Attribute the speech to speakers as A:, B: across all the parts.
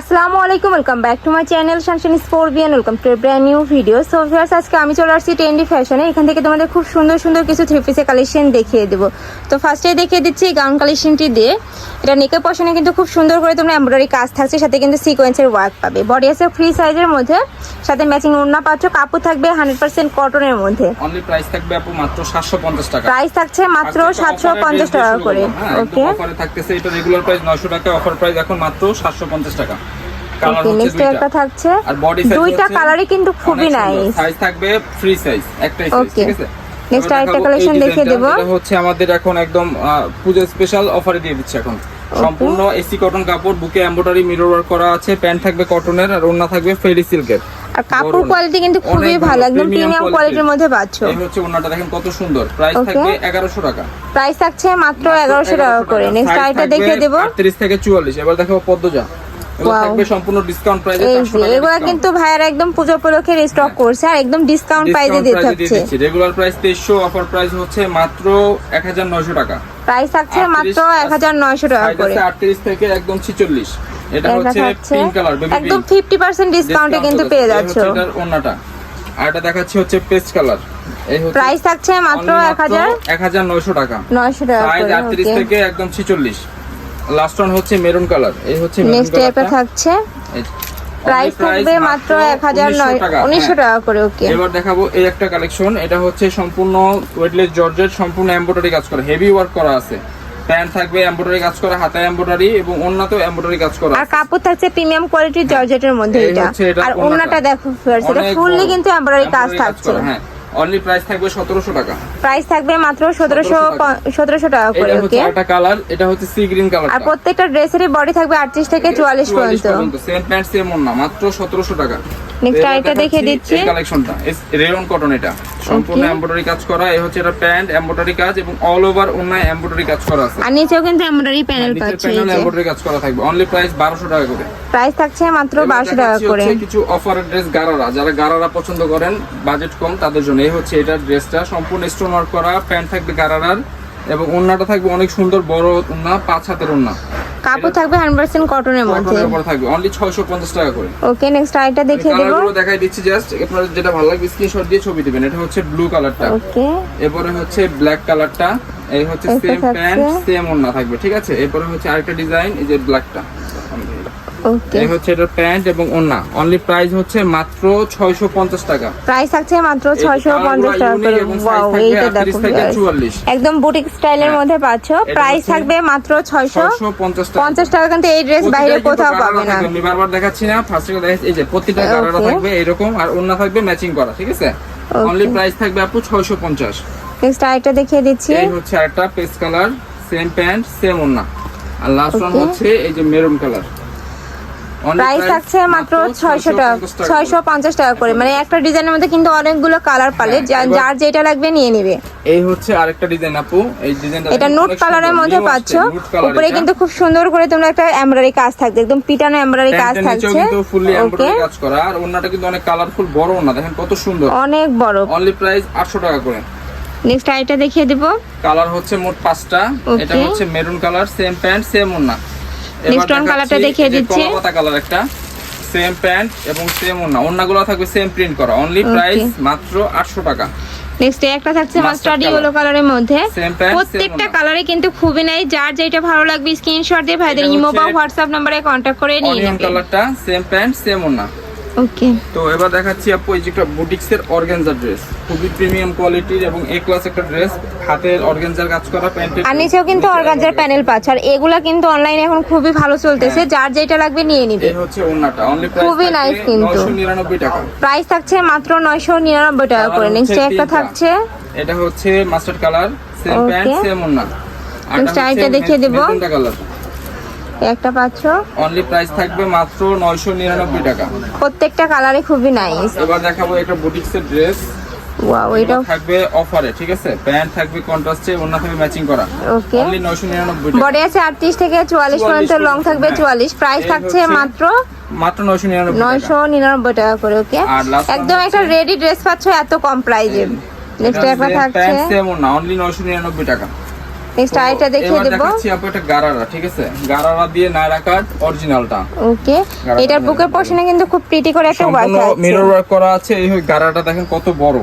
A: আসসালামু আলাইকুম welcome back to my channel শানশান স্পোর্বিয়ান welcome to brand new video so viewers আজকে আমি চলে আসছি ট্রেন্ডি ফ্যাশনে এখান থেকে তোমাদের খুব সুন্দর সুন্দর কিছু থ্রি পিসের কালেকশন দেখিয়ে দেবো। তো ফার্স্টে দেখিয়ে দিচ্ছি গাউন কালেকশনটি দিয়ে। এটা নেকের পশনে কিন্তু খুব সুন্দর করে তোমরা এমব্রয়ডারি কাজ থাকছে সাথে কিন্তু সিকোয়েন্সের ওয়ার্ক পাবে। বডি আছে ফ্রি সাইজের মধ্যে সাথে ম্যাচিং ওড়না পাচ্ছ কাপড় থাকবে হান্ড্রেড পার্সেন্ট কটনের মধ্যে।
B: অনলি প্রাইস থাকবে আপু মাত্র 750 টাকা।
A: প্রাইস থাকছে মাত্র সাতশো পঞ্চাশ টাকা করে। ওকে
B: অফারে থাকতেছে এটা রেগুলার প্রাইস 900 টাকা অফার প্রাইস এখন মাত্র 750 টাকা।
A: নেক্সট একটা থাকছে।
B: আর বডি সাইজ
A: দুইটা কালারই কিন্তু খুবই নাইস
B: সাইজ থাকবে ফ্রি সাইজ একটাই সাইজ ঠিক আছে?
A: Next আরেকটা
B: দেখাবো
A: দেখিয়ে
B: ডিজাইনটা,
A: দেবো।
B: হচ্ছে আমাদের এখন একদম পূজা স্পেশাল অফারে দিয়ে দিচ্ছে এখন। সম্পূর্ণ এসি কটন কাপড় বুকে এমব্রয়ডারি মিরর ওয়ার্ক করা আছে। প্যান্ট থাকবে কটনের আর ওড়না থাকবে ফেরি সিল্কের
A: আর কাপড় কোয়ালিটি কিন্তু খুবই ভালো একদম প্রিমিয়াম কোয়ালিটির মধ্যে পাচ্ছ।
B: এই হচ্ছে ওড়নাটা দেখেন কত সুন্দর। প্রাইস. থাকবে 1100 টাকা।
A: প্রাইস থাকছে মাত্র এগারোশো টাকা করে। নেক্সট আইটা দেখিয়ে দেবো।
B: 38 থেকে 44 এবার দেখো পদ্মজা। সম্পূর্ণ ডিসকাউন্ট প্রাইসে
A: এগুলা কিন্তু ভাইয়ার একদম পুজো উপলক্ষে স্টক করছে আর একদম ডিসকাউন্ট প্রাইসে থাকছে
B: রেগুলার প্রাইস 2300 অফার প্রাইস হচ্ছে। মাত্র 1900 টাকা।
A: প্রাইস থাকছে মাত্র এক হাজার নয়শো টাকা
B: সাইজ
A: করে।
B: 38 থেকে একদম 46 এটা
A: এটা
B: হচ্ছে পিঙ্ক কালার
A: একদম ফিফটি পার্সেন্ট ডিসকাউন্টে কিন্তু পেয়ে যাচ্ছ।
B: এটার ওন্নাটা আর এটা দেখাচ্ছি হচ্ছে পেস্ট কালার
A: প্রাইস থাকছে মাত্র
B: only
A: এক হাজার
B: 1900 টাকা।
A: নয়শো টাকা
B: সাইজ 38 থেকে একদম 46 লাস্ট ওয়ান হচ্ছে মেরুন কালার এই হচ্ছে
A: নেক্সট একটা থাকছে প্রাইস থাকবে মাত্র এক হাজার নয় উনিশশো টাকা করে ওকে
B: এবার দেখাবো এই একটা কালেকশন এটা হচ্ছে সম্পূর্ণ ওয়েটলেস জর্জেট সম্পূর্ণ এমব্রয়ডারি কাজ করা হেভি ওয়ার্ক করা আছে। প্যান্ট থাকবে এমব্রয়ডারি কাজ করা হাতে এমব্রয়ডারি এবং অন্যতেও এমব্রয়ডারি কাজ করা
A: আর কাপড় থাকছে প্রিমিয়াম কোয়ালিটির জর্জেটের মধ্যে এটা। আর।
B: ওড়নাটা
A: দেখো এটা ফুললি কিন্তু এমব্রয়ডারি কাজ থাকছে।
B: হ্যাঁ। অনলি প্রাইস থাকবে সতেরোশো টাকা।
A: প্রাইস থাকবে মাত্র সতেরোশো সতেরোশো টাকা করে ওকে
B: একটা কালার এটা হচ্ছে সি গ্রিন কালার
A: আর প্রত্যেকটা ড্রেসেরই বডি থাকবে আটত্রিশ থেকে চুয়াল্লিশ পর্যন্ত।
B: সেম প্যান্ট সেম ওন্না মাত্র সতেরোশো টাকা।
A: Next
B: এবার
A: আরেকটা দেখিয়ে
B: দেখাচ্ছি
A: দিচ্ছি।
B: কালেকশনটা রেয়ন কটন এটা। সম্পূর্ণ এমব্রয়ডারি কাজ করা এই হচ্ছে এটা প্যান্ট এমব্রয়ডারি কাজ এবং অল ওভার ওন্নায় এমব্রয়ডারি কাজ করা আছে।
A: আর নিচেও কিন্তু এমব্রয়ডারি প্যানেল পাচ্ছে এই
B: প্যানেল এমব্রয়ডারি কাজ করা থাকবে অনলি প্রাইস 1200 টাকা করে।
A: প্রাইস থাকছে মাত্র
B: এবার
A: বারোশো টাকা করে।
B: কিছু অফারের ড্রেস গারারা যারা গারারা পছন্দ করেন বাজেট কম তাদের জন্য। এই হচ্ছে এটা ড্রেসটা সম্পূর্ণ স্টোন ওয়ার্ক করা প্যান্ট থাকবে গারারার এবং ওন্নাটা থাকবে অনেক সুন্দর বড় ওন্না পাঁচ হাতের ওন্না
A: কাপড় থাকবে হান্ড্রেড পার্সেন্ট কটনের মধ্যে।
B: কটনের উপর থাকবে অনলি 650 টাকা করে।
A: ওকে নেক্সট আরেকটা দেখিয়ে দেবো।
B: কালারগুলো দেখাই দিচ্ছি জাস্ট আপনার যেটা ভালো লাগবে স্ক্রিনশট দিয়ে ছবি দিবেন। এটা হচ্ছে ব্লু কালারটা
A: ওকে
B: এরপরে হচ্ছে ব্ল্যাক কালারটা এই হচ্ছে সেম প্যান্ট সেম ওন্না থাকবে ঠিক আছে? এরপরে হচ্ছে আরেকটা ডিজাইন এই যে ব্ল্যাকটা এই হচ্ছে এটার প্যান্ট এবং ওন্না। অনলি প্রাইস হচ্ছে মাত্র 650 টাকা।
A: প্রাইস থাকছে মাত্র
B: এই
A: ছয়শো পঞ্চাশ টাকা করে। ওয়াও এইটা দেখো
B: 38 থেকে
A: guys।
B: 44
A: একদম বুটিক স্টাইলের
B: হ্যাঁ।
A: মধ্যে পাচ্ছ। প্রাইস থাকবে মাত্র
B: 650 টাকা।
A: পঞ্চাশ টাকা কিন্তু এই ড্রেস বাইরে কোথাও পাবে না।
B: আমি বারবার দেখাচ্ছি না। ফার্স্ট দেখাচ্ছি এই যে প্রতিটা. থাকবে এরকম আর ওন্না থাকবে ম্যাচিং করা ঠিক আছে? অনলি প্রাইস থাকবে আপু 650
A: নেক্সট আরেকটা দেখিয়ে দিচ্ছি।
B: এই হচ্ছে আরেকটা paste colour same pant same ওন্না। আর লাস্ট ওয়ান হচ্ছে এই যে মেরুন কালার
A: প্রাইস থাকছে মাত্র ছয়শো টাকা ছয়শো পঞ্চাশ টাকা করে। মানে একটা ডিজাইনের মধ্যে কিন্তু অনেকগুলো কালার পালে
B: হ্যাঁ, এবার-
A: যার যেটা লাগবে নিয়ে নিবে।
B: এই হচ্ছে আরেকটা ডিজাইন আপু। এই ডিজাইনটা
A: এটা নোট কালারের মধ্যে পাচ্ছ। উপরে কিন্তু খুব সুন্দর করে তোমরা একটা এমব্রয়ডারি কাজ থাকবে একদম পিটানো এমব্রয়ডারি কাজ থাকছে।
B: কিন্তু ফুললি এমব্রয়ডারি কাজ করা। আর ওন্নাটা কিন্তু অনেক কালারফুল বড় ওন্না দেখেন কত সুন্দর।
A: অনেক বড়।
B: অনলি প্রাইস 800 টাকা করে।
A: নেক্সট আইটা দেখিয়ে দিব।
B: কালার হচ্ছে মোট পাঁচটা। এটা হচ্ছে maroon colour same pant same ওন্না
A: Next কালারটা দেখিয়ে দিচ্ছি।
B: কলাপাতা কালার একটা। সেম প্যান্ট এবং সেম ওন্না ওন্নাগুলো থাকবে সেম প্রিন্ট করা। অনলি প্রাইস মাত্র 800 টাকা।
A: নেক্সট একটা থাকছে মাস্টার্ড ইয়েলো কালারের মধ্যে। প্রত্যেকটা কালারে কিন্তু খুবই নাই যার যেটা ভালো লাগবে স্ক্রিনশট দিয়ে ভাইদের ইমো বা হোয়াটসঅ্যাপ নম্বরে কন্ট্যাক্ট করে নিয়ে
B: কালারটা সেম প্যান্ট সেম ওন্না
A: ওকে
B: তো এবার দেখাচ্ছি আপু এই যে একটা বুটিক্সের অর্গানজা ড্রেস খুবই প্রিমিয়াম কোয়ালিটির এবং এ ক্লাস একটা ড্রেস হাতের অর্গানজার কাজ করা প্যান্টের
A: আর নিচেও কিন্তু অর্গানজার প্যানেল পাচ্ছে। আর এগুলা কিন্তু অনলাইনে এখন খুবই ভালো চলতেছে। যার যেটা লাগবে নিয়ে নিবে।
B: এই হচ্ছে ওন্নাটা অনলি
A: খুবই
B: প্রাইস
A: nice কিন্তু।
B: 999 টাকা।
A: প্রাইস থাকছে মাত্র নয়শো নিরানব্বই টাকা করে। নেক্সট একটা থাকছে।
B: এটা হচ্ছে mustard colour same pant same ওন্না আর
A: Next দেখিয়ে দেবো।
B: কালার
A: একটা পাচ্ছ
B: অনলি প্রাইস থাকবে মাত্র 999 টাকা।
A: প্রত্যেকটা কালারে খুবই নাইস
B: এবার দেখাবো একটা বুটিক্সের ড্রেস
A: ওয়াও
B: থাকবে অফারে ঠিক আছে? প্যান্ট থাকবে কন্ট্রাস্টে ওন্না থাকবে ম্যাচিং করা।
A: ওকে
B: অনলি 999
A: বডি আছে আটত্রিশ থেকে চুয়াল্লিশ পর্যন্ত লং থাকবে
B: হ্যাঁ।
A: প্রাইস থাকছে মাত্র
B: মাত্র 999 টাকা।
A: নয়শো নিরানব্বই টাকা করে ওকে একদম একটা রেডি ড্রেস পাচ্ছ এত কম প্রাইজে নেক্সট একটা থাকছে।
B: প্যান্ট সেম ওন্না অনলি 999 টাকা।
A: নেক্সট আরেকটা দেখিয়ে
B: এবার দেখাচ্ছি আপু এটা গারারা ঠিক আছে? গারারা দিয়ে নায়রা কাট অরিজিনালটা
A: ওকে এটার বুকের
B: দেবো।
A: কিন্তু খুব প্রিটি করে একটা ওয়ার্ক আছে।
B: মিরর ওয়ার্ক করা আছে এই গারাটা দেখেন কত বড়।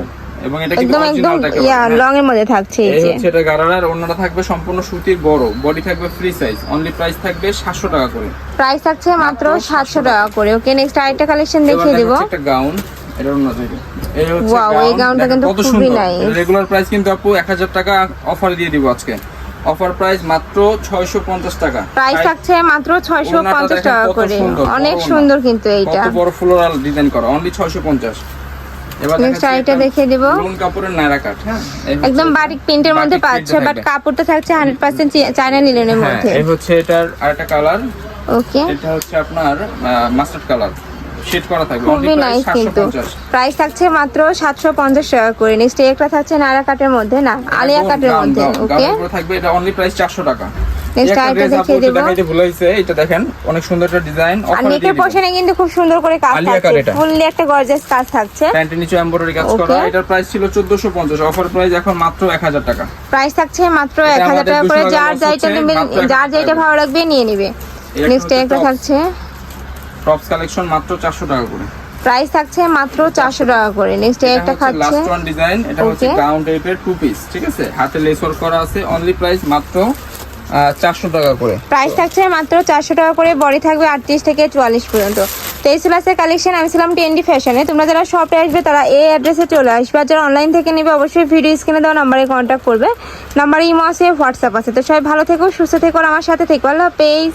B: এবং এটা কিন্তু
A: একদম একদম ইয়া লং এর মধ্যে থাকছে এই
B: এই
A: যে।
B: এটা গারারার অন্যটা থাকবে সম্পূর্ণ সুতির বড়। বডি থাকবে ফ্রি সাইজ অনলি প্রাইস থাকবে 700 টাকা করে।
A: প্রাইস থাকছে মাত্র সাতশো টাকা। করে ওকে নেক্সট আরেকটা কালেকশন দেখিয়ে দেবো।
B: একটা গাউন এটা অন্য থেকে এই হচ্ছে গাউন কত সুন্দর। রেগুলার প্রাইস কিন্তু আপু 1000 টাকা অফার দিয়ে দিব আজকে। অফার প্রাইস মাত্র 650 টাকা।
A: প্রাইস থাকছে মাত্র ছয়শো
B: ওড়নাটা
A: পঞ্চাশ
B: দেখেন
A: টাকা করে। অনেক সুন্দর কিন্তু এইটা।
B: কত বড় ফ্লোরাল ডিজাইন করা অনলি 650 এবার
A: নেক্সট আরেকটা দেখিয়ে দেবো।
B: লোন কাপড়ের নায়রা কাট হ্যাঁ?
A: একদম বাটিক প্রিন্টের মধ্যে পাচ্ছে বাট কাপড়টা থাকছে হান্ড্রেড পার্সেন্ট চায়না লিলেনের
B: হ্যাঁ
A: মধ্যে।
B: এই হচ্ছে এটার আরেকটা কালার
A: ওকে
B: এটা হচ্ছে আপনার মাস্টার্ড কালার শেড করা থাকবে
A: খুবই নাইস কিন্তু। প্রাইস থাকছে মাত্র সাতশো পঞ্চাশ টাকা করে নেক্সট একটা থাকছে নারা কাটের মধ্যে। না আলিয়া কাটের মধ্যে ওকে
B: থাকবে এটা অনলি প্রাইস 400 টাকা।
A: Next
B: এই একটা
A: আরেকটা
B: dress আপু
A: দেখিয়ে
B: একটু
A: দেবো।
B: দেখাইতে ভুলে এটা দেখেন অনেক সুন্দর একটা ডিজাইন
A: আর নেকের
B: দিব।
A: কিন্তু খুব সুন্দর করে কাজ থাকছে। ফুললি একটা গর্জিয়াস কাজ থাকছে।
B: প্যান্টের নিচে এমব্রয়ডারি কাজ করা। এটার প্রাইস ছিল 1450 অফার প্রাইস এখন মাত্র 1000 টাকা।
A: প্রাইস থাকছে মাত্র টাকা করে। যার যাইটা যার
B: টাকা।
A: ভালো লাগবে নিয়ে নেবে। নেক্সট একটা থাকছে
B: টপস কালেকশন মাত্র 400 টাকা করে।
A: প্রাইস থাকছে মাত্র চারশো টাকা করে। নেক্সট একটা খাচ্ছে।
B: লাস্ট ওয়ান ডিজাইন এটা হচ্ছে. গাউন টাইপের টু পিস ঠিক আছে? হাতে লেস ওয়ার্ক করা আছে অনলি প্রাইস মাত্র চারশো টাকা করে।
A: প্রাইস থাকছে মাত্র চারশো টাকা করে বডি থাকবে আটত্রিশ থেকে চুয়াল্লিশ পর্যন্ত। তো এই সিলাসের কালেকশন আমি ছিলাম টেন্ডি ফ্যাশনে তোমরা যারা শপে আসবে তারা এই অ্যাড্রেসে চলে আসবে। আর যারা অনলাইন থেকে নেবে অবশ্যই ভিডিও স্ক্রিনে দেওয়া নাম্বারে কন্ট্যাক্ট করবে। নাম্বারে ইমো আছে হোয়াটসঅ্যাপ আছে। তো সবাই ভালো থেকো সুস্থ থেকো আমার সাথে থেকো। আল্লাহ হাফেজ।